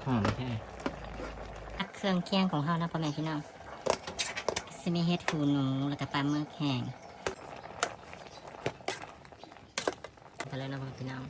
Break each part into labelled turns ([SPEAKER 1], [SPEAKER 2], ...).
[SPEAKER 1] แกงหอมแค่
[SPEAKER 2] อัดเครื่องเคียงของเขานะพ่อแม่พี่น้องซิมีเฮ็ดหูหนูแล้วก็ปลาหมึกแห้งไปเลยนะพ่อแม่พี่น้อง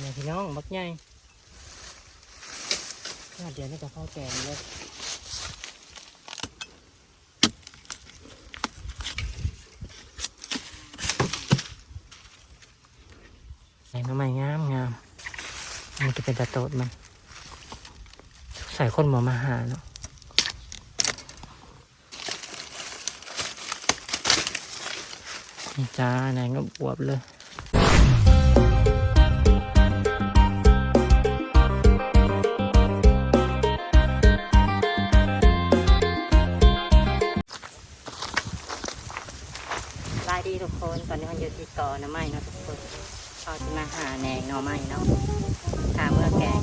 [SPEAKER 1] แม่พี่น้องบักใหญ่ข้าวเดียวนี่ก็ข้าวแกงเลยใส่น้ำมันงามงามมันจะ เป็นตะโตดมันใส่คนหมอมาหาเนาะนี่จ้าไหนก็บวบเลย
[SPEAKER 2] ดีทุกคน ตอนนี้มันอยู่ที่กอน้ำไม้นะทุกคนเขาจะมาหาแหนงหน่อไม้เนาะ แกง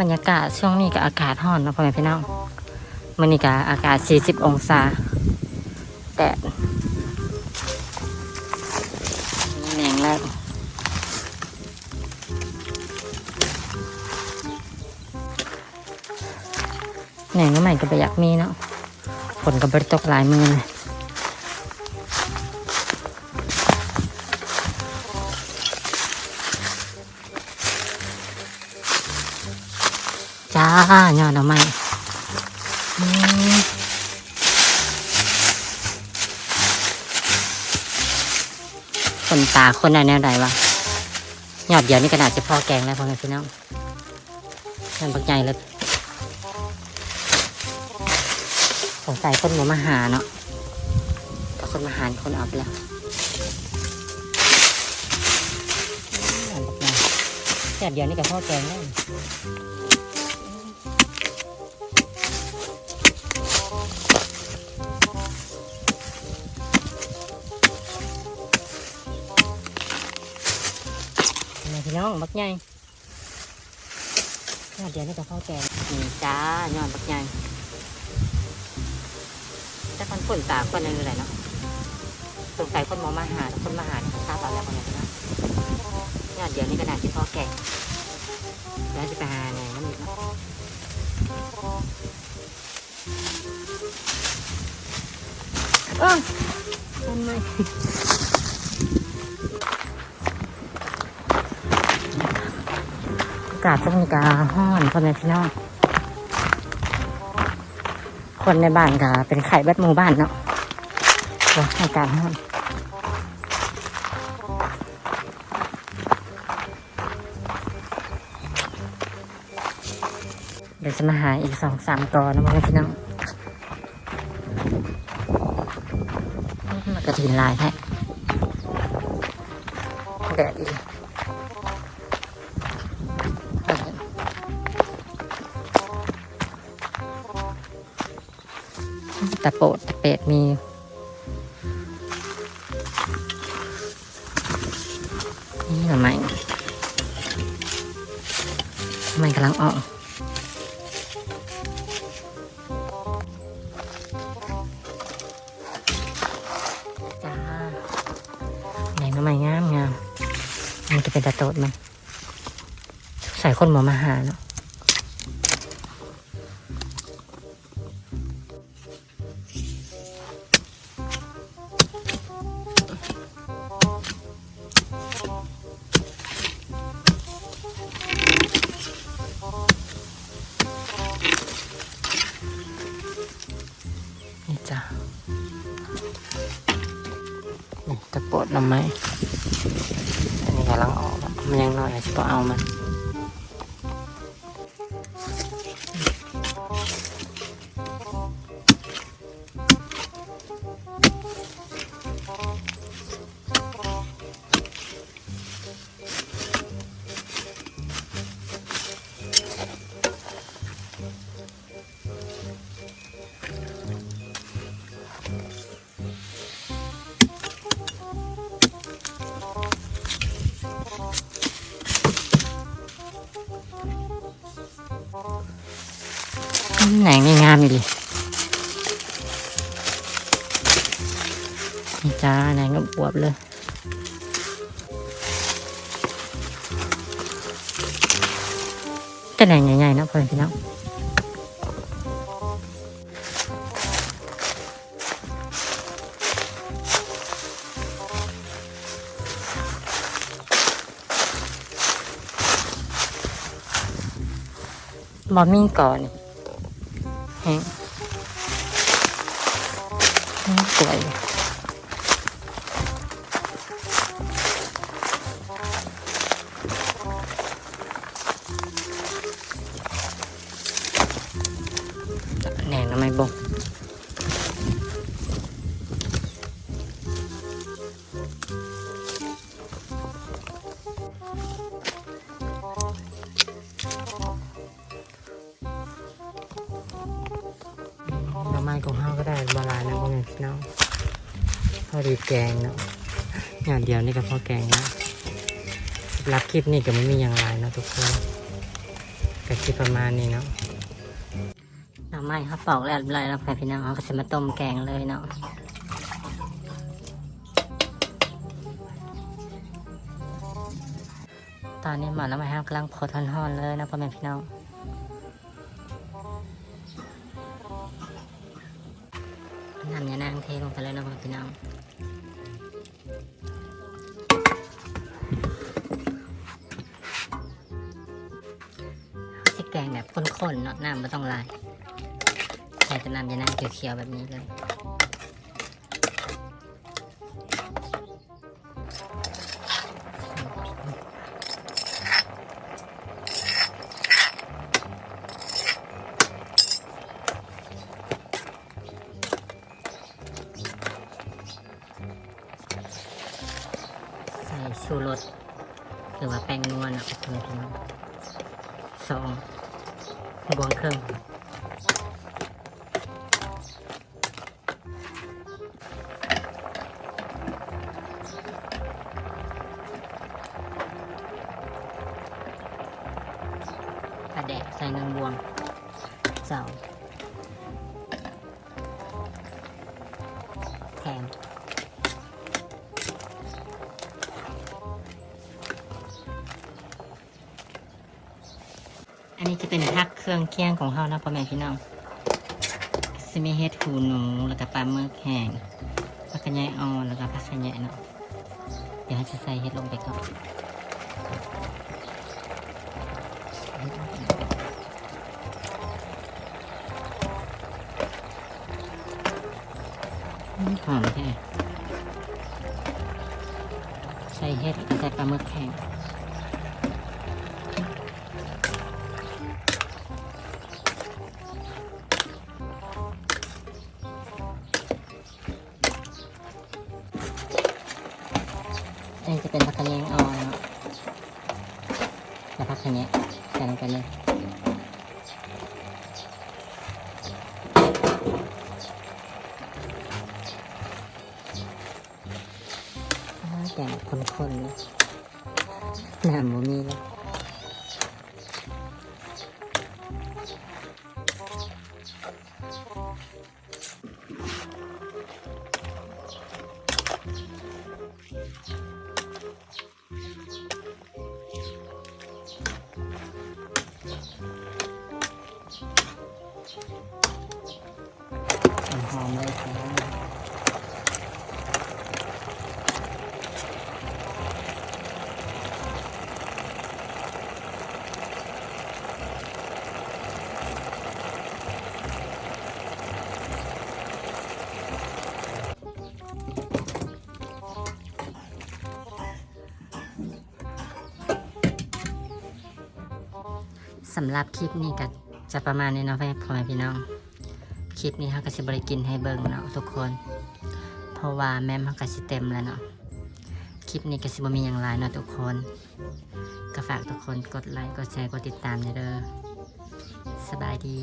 [SPEAKER 2] บรรยากาศช่วงนี้ก็อากาศร้อนนะพ่อแม่พี่น้องมันนี่ก็อากาศ 40 องศาแดดนี่แหนงแรกแหนงก็ใหม่ก็ไปอยากมีเนาะฝนก็บริตกหลายมือเลย จ้ายอดเอาใหม่อืมคนตาคนอะไรแนวใดวะยอดเดียวนี่ขนาดจะพอแกงแล้วพ่อแม่พี่น้องนั่นบักใหญ่เลยสงสัยคนหมูมาหาเนาะแต่คนมาหานคนอาไปแล้วอันแบบเดียวนี่กับพ่อแกงแล้ว บักใหญ่แค่เดียวนี่กับพ่อแกงนี่จ้ายอดบักใหญ่แต่คนฝนตาคนนั้นอะไรเนาะสงสัยคนหมอมาหาคนมาหาเนี่ยเขาทราบเอาแล้วคนนี้นะยอดเดียวนี่ขนาดที่พ่อแก่แล้วจะไปหาไหนน้ำอีกเนาะเออทำไมากาศต้องมีกาห้อนคนในพี่น้องคนในบ้านก็เป็นไข่แบดหมู่บ้านเนาะก็ให้การห้ามเดี๋ยวจะมาหาอีกสองสามกอนะพ่อแม่พี่น้องมันกระถินลายแท้แดดอีก ตะโปดตะเป็ดมี นี่ทำไมทำไมกำลังออกจ้าไหนทำไมงามงามมันจะเป็นตะโตดมันใส่คนหมอมาหาเนาะ หน่อไม้อันนี้กำลังออกมันยังน้อยอาจจะเอามัน นี่จ้าแหนงก็บวบเลยแต่แหนงใหญ่ๆนะเพื่อนพี่น้องบอมมี่ก่อนนี่แห้งแห้งสวย ของเฮาก็ได้บาลายนะพ่อแม่พี่น้องพอดีแกงเนาะงานเดียวนี่ก็พอแกงแล้วรับคลิปนี่ก็ไม่มีอย่างไรนะทุกคนก็คิดประมาณนี้เนาะหน่อไม้เขาปอกแล้วเรียบร้อยแล้วค่พี่น้องเขาก็จะมาต้มแกงเลยเนาะตอนนี้หมอน้ำไม้ห้ามกำลังพอทอนหอนๆเลยนะพ่อแม่พี่น้อง แกงแบบข้นๆเนาะน้ำไม่ต้องลายใส่แต่น้ำยานางเขียวๆแบบนี้เลยใส่ชูรสหรือว่าแป้งนวลอะคุณพี่น้องสอง บวงเครื่องกระแดกใส่หนึ่งบวงเจ้า อันนี้จะเป็นพักเครื่องเคียงของเขานะพ่อแม่พี่น้องซิมีเฮ็ดหูหนู แล้วก็ปลาหมึกแห้งผักกระแยอ่อนแล้วก็ผักกระแยเนาะเดี๋ยวจะใส่เฮ็ดลงไปก่อนหอมแค่ใส่เห็ดแล้วก็ใส่ปลาหมึกแข็งาแกงคนๆเลยน้ำบ่มีเลย สำหรับคลิปนี้ก็จะประมาณนี้เนาะพ่อพ่อแม่พี่น้อง คลิปนี้เขาก็สิบริกินให้เบิ่งเนาะทุกคน เพราะว่าแม่มเขาก็สิเต็มแล้วเนาะ คลิปนี้ก็สิบมีอย่างไรเนาะทุกคน ก็ฝากทุกคนกดไลค์ กดแชร์ กดติดตามเด้อสบายดี